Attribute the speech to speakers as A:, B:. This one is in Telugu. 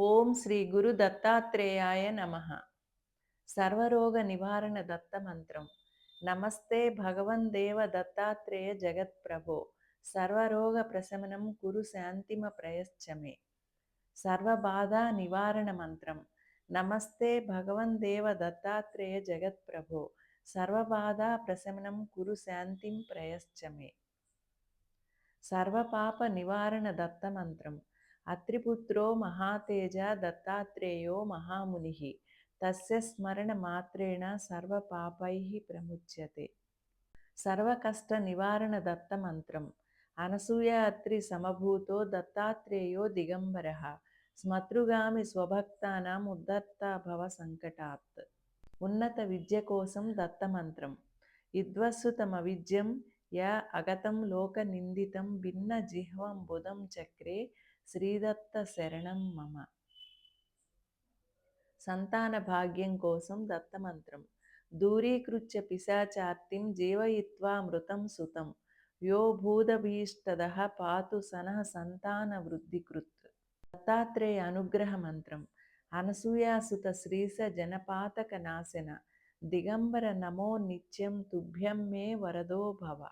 A: ఓం శ్రీ గురు దత్తాత్రేయాయ నమ. సర్వరోగ నివారణ దత్త మంత్రం. నమస్తే భగవన్ దేవ దత్తాత్రేయ జగత్ప్రభో సర్వరోగ ప్రశమనం కురు శాంతిమ ప్రయశ్చమే. సర్వబాధ నివారణ మంత్రం. నమస్తే భగవన్ దేవ దత్తాత్రేయ జగత్ప్రభో సర్వబాధ ప్రశమనం కురు శాంతిం ప్రయశ్చమే. సర్వపాప నివారణ దత్త మంత్రం. అత్రిపుత్రో మహాతేజ దత్తాత్రేయో మహాముని తస్య స్మరణ మాత్రేణ సర్వపాపై ప్రముచ్యతే. సర్వకష్ట నివారణ దత్త మంత్రం. అనసూయ అత్రి సమభూతో దత్తాత్రేయో దిగంబర. స్మతృగామి స్వభక్తానాం ఉద్ధర్త సంకటాత్. ఉన్నత విద్య కోసం దత్తమంత్రం విద్వస్సుతమ విద్యం య అగతం లోక నిందితం భిన్న జిహ్వం బుధం చక్రే శ్రీదత్త శరణం మమ. సంతాన భాగ్యం కోసం దత్తమంత్రం. దూరీకృత్య పిశాచార్తిం జీవయిత్వా మృతం సుతం. యో భూతభీష్టద పాతు సనః సంతాన వృద్ధికృత్. దత్తాత్రేయ అనుగ్రహ మంత్రం. అనసూయాసుత శ్రీస జనపాతక నాశన. దిగంబర నమో నిత్యం తుభ్యం మే వరదో భవ.